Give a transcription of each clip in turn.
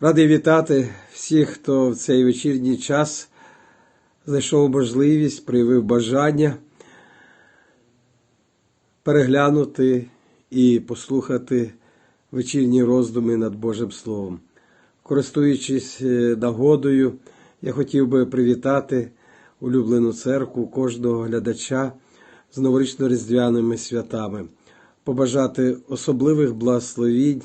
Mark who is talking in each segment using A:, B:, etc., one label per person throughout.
A: Радий вітати всіх, хто в цей вечірній час знайшов можливість, проявив бажання переглянути і послухати вечірні роздуми над Божим Словом. Користуючись е, нагодою, я хотів би привітати улюблену церкву кожного глядача з новорічно-різдвяними святами, побажати особливих благословінь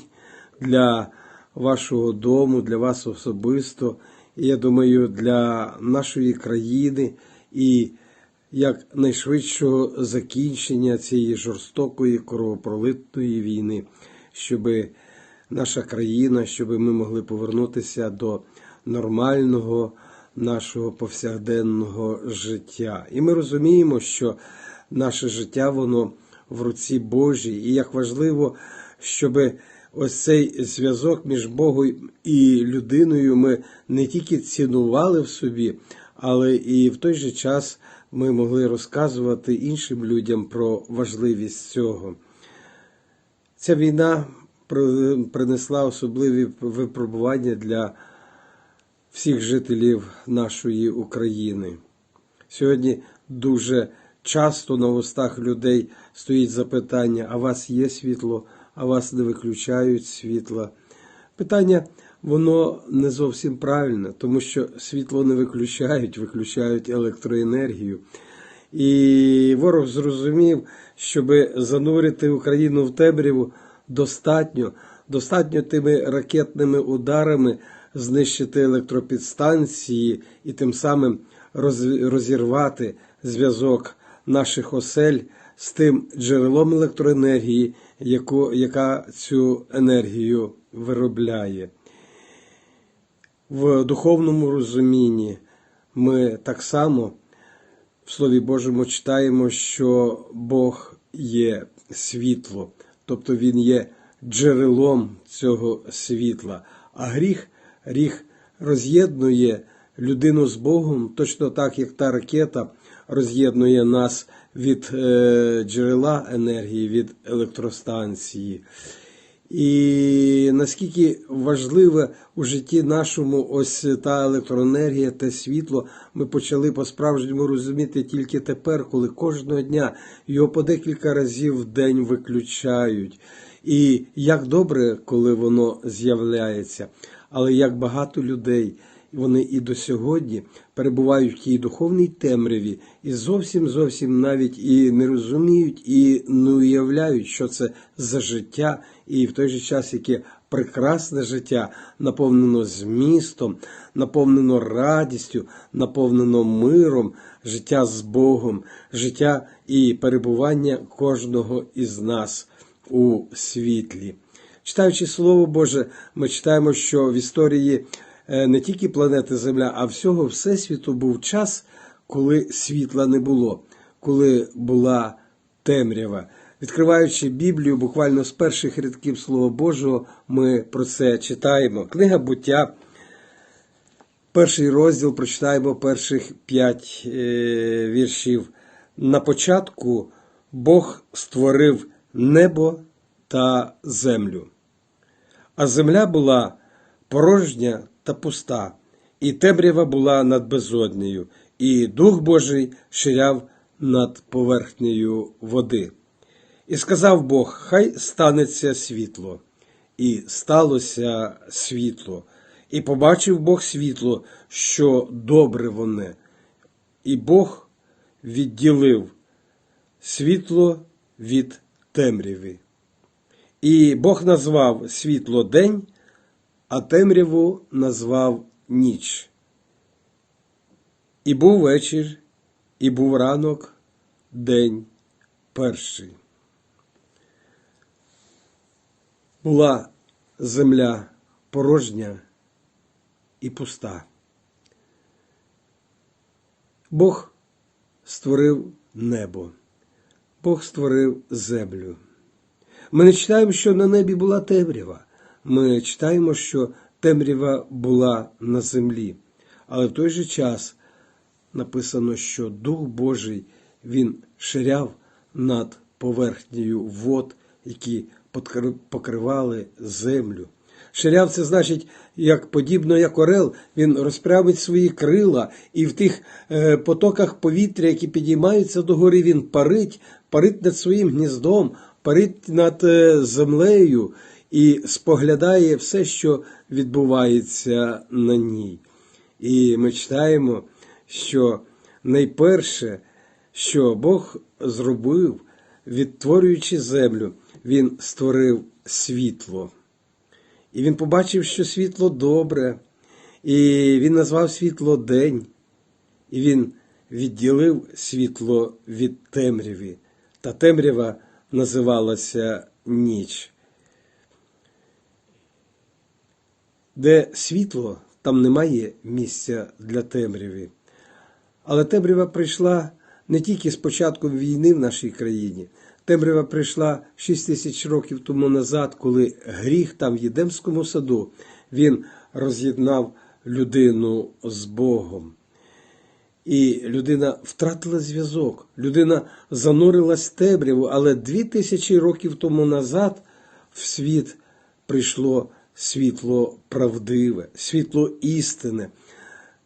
A: для вашого дому, для вас особисто, я думаю, для нашої країни. І як найшвидшого закінчення цієї жорстокої кровопролитної війни, щоб наша країна, щоб ми могли повернутися до нормального нашого повсякденного життя. І ми розуміємо, що наше життя воно в руці Божій, і як важливо, щоб ось цей зв'язок між Богом і людиною ми не тільки цінували в собі, але і в той же час ми могли розказувати іншим людям про важливість цього. Ця війна принесла особливі випробування для всіх жителів нашої України. Сьогодні дуже часто на устах людей стоїть запитання: а у вас є світло, а вас не виключають світла? Питання воно не зовсім правильне, тому що світло не виключають, виключають електроенергію. І ворог зрозумів, щоб занурити Україну в темряву, достатньо, достатньо тими ракетними ударами знищити електропідстанції і тим самим розірвати зв'язок наших осель з тим джерелом електроенергії, яку, яка цю енергію виробляє. В духовному розумінні ми так само в Слові Божому читаємо, що Бог є світло, тобто Він є джерелом цього світла. А гріх, гріх роз'єднує людину з Богом, точно так, як та ракета роз'єднує нас від е, джерела енергії, від електростанції. І наскільки важливе у житті нашому ось та електроенергія, те світло, ми почали по-справжньому розуміти тільки тепер, коли кожного дня його по декілька разів в день виключають. І як добре, коли воно з'являється, але як багато людей. Вони і до сьогодні перебувають в тій духовній темряві і зовсім зовсім навіть і не розуміють, і не уявляють, що це за життя, і в той же час яке прекрасне життя, наповнено змістом, наповнено радістю, наповнено миром, життя з Богом, життя і перебування кожного із нас у світлі. Читаючи Слово Боже, ми читаємо, що в історії не тільки планети Земля, а всього Всесвіту був час, коли світла не було, коли була темрява. Відкриваючи Біблію, буквально з перших рядків Слова Божого, ми про це читаємо. Книга буття, перший розділ, прочитаємо перших п'ять е, віршів. На початку Бог створив небо та землю. А земля була порожня та пуста, і темрява була над безоднею, і Дух Божий ширяв над поверхнею води. І сказав Бог: Хай станеться світло. І сталося світло. І побачив Бог світло, що добре воне. І Бог відділив світло від темряви. І Бог назвав світло день, а темряву назвав ніч. І був вечір, і був ранок, день перший. Була земля порожня і пуста. Бог створив небо, Бог створив землю. Ми не читаємо, що на небі була темрява. Ми читаємо, що темрява була на землі. Але в той же час написано, що Дух Божий він ширяв над поверхнею вод, які покривали землю. Ширяв це значить, як подібно як орел, він розпрямить свої крила, і в тих е, потоках повітря, які підіймаються догори, він парить, парить над своїм гніздом, парить над е, землею і споглядає все, що відбувається на ній. І ми читаємо, що найперше, що Бог зробив, відтворюючи землю, Він створив світло. І він побачив, що світло добре, і він назвав світло день, і він відділив світло від темряви, та темрява називалася ніч. Де світло, там немає місця для темряви. Але темрява прийшла не тільки з початком війни в нашій країні. Темрява прийшла 6 тисяч років тому назад, коли гріх там в Єдемському саду він роз'єднав людину з Богом. І людина втратила зв'язок, людина занурилась в темряву, але дві тисячі років тому назад в світ прийшло світло правдиве, світло істини.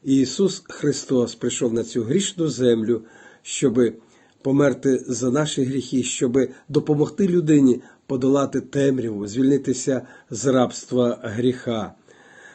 A: І Ісус Христос прийшов на цю грішну землю, щоби померти за наші гріхи, щоб допомогти людині подолати темряву, звільнитися з рабства гріха.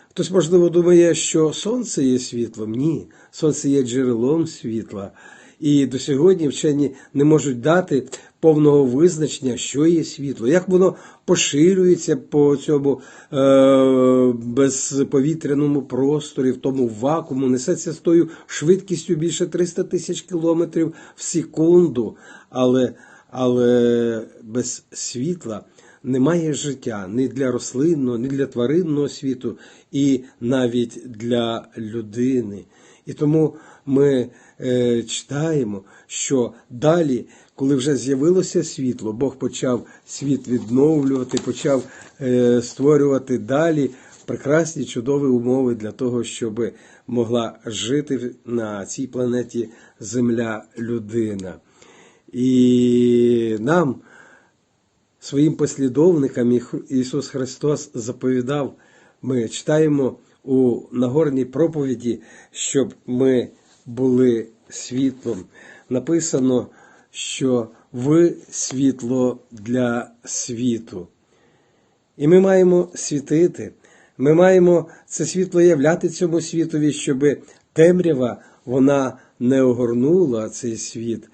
A: Хтось, можливо, думає, що сонце є світлом. Ні, сонце є джерелом світла. І до сьогодні вчені не можуть дати повного визначення, що є світло, як воно поширюється по цьому е, безповітряному просторі, в тому вакууму, несеться з тою швидкістю більше 300 тисяч кілометрів в секунду, але, але без світла. Немає життя ні для рослинного, ні для тваринного світу, і навіть для людини. І тому ми читаємо, що далі, коли вже з'явилося світло, Бог почав світ відновлювати, почав е, створювати далі прекрасні чудові умови для того, щоб могла жити на цій планеті Земля людина. І нам, своїм послідовникам, Ісус Христос заповідав, ми читаємо у Нагорній проповіді, щоб ми були світлом. Написано, що ви світло для світу. І ми маємо світити, ми маємо це світло являти цьому світові, щоб темрява вона не огорнула цей світ.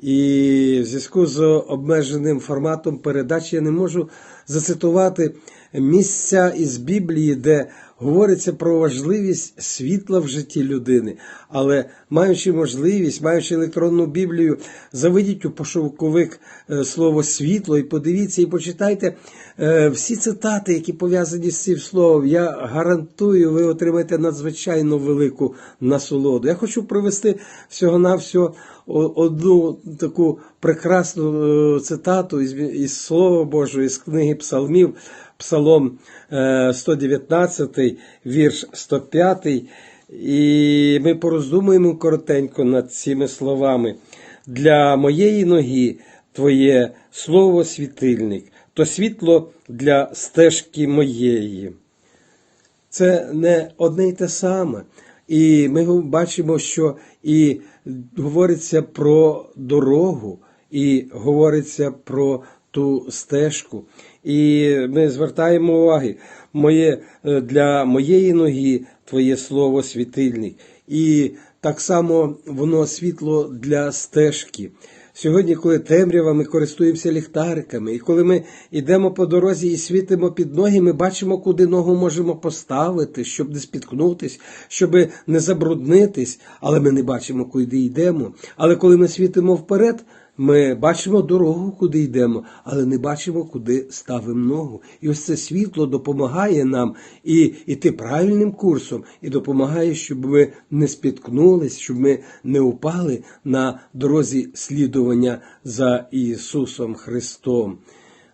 A: І в зв'язку з обмеженим форматом передачі я не можу зацитувати місця із Біблії, де говориться про важливість світла в житті людини. Але маючи можливість, маючи електронну Біблію, заведіть у пошуковик е, слово світло і подивіться, і почитайте е, всі цитати, які пов'язані з цим словом. Я гарантую, ви отримаєте надзвичайно велику насолоду. Я хочу привести всього-навсього одну таку прекрасну е, цитату із, із Слова Божого, із книги Псалмів, Псалом 119, вірш 105. І ми пороздумуємо коротенько над цими словами. Для моєї ноги Твоє слово світильник, то світло для стежки моєї. Це не одне й те саме. І ми бачимо, що і говориться про дорогу, і говориться про ту стежку. І ми звертаємо уваги, моє, е, для моєї ноги твоє слово світильник. І так само воно світло для стежки. Сьогодні, коли темрява, ми користуємося ліхтариками, і коли ми йдемо по дорозі і світимо під ноги, ми бачимо, куди ногу можемо поставити, щоб не спіткнутись, щоб не забруднитись, але ми не бачимо, куди йдемо. Але коли ми світимо вперед, ми бачимо дорогу, куди йдемо, але не бачимо, куди ставимо ногу. І ось це світло допомагає нам і йти правильним курсом, і допомагає, щоб ми не спіткнулись, щоб ми не упали на дорозі слідування за Ісусом Христом.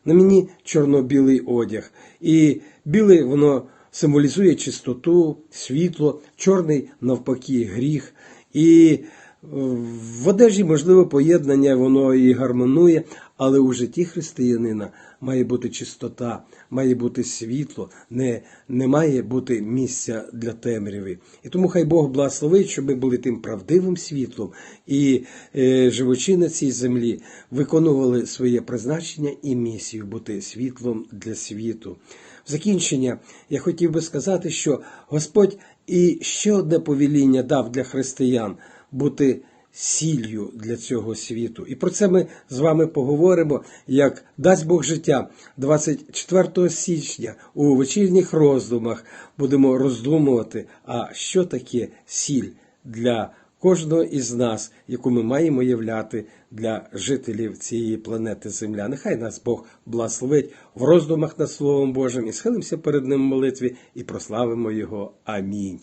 A: На мені чорно-білий одяг, і білий воно символізує чистоту, світло, чорний навпаки гріх. І В одежі, можливо, поєднання воно і гармонує, але у житті християнина має бути чистота, має бути світло, не, не має бути місця для темряви. І тому хай Бог благословить, щоб ми були тим правдивим світлом і, е, живучи на цій землі, виконували своє призначення і місію бути світлом для світу. В закінчення я хотів би сказати, що Господь і ще одне повеління дав для християн бути сіллю для цього світу. І про це ми з вами поговоримо, як дасть Бог життя 24 січня у вечірніх роздумах будемо роздумувати, а що таке сіль для кожного із нас, яку ми маємо являти для жителів цієї планети Земля. Нехай нас Бог благословить в роздумах над Словом Божим і схилимося перед Ним в молитві і прославимо Його. Амінь.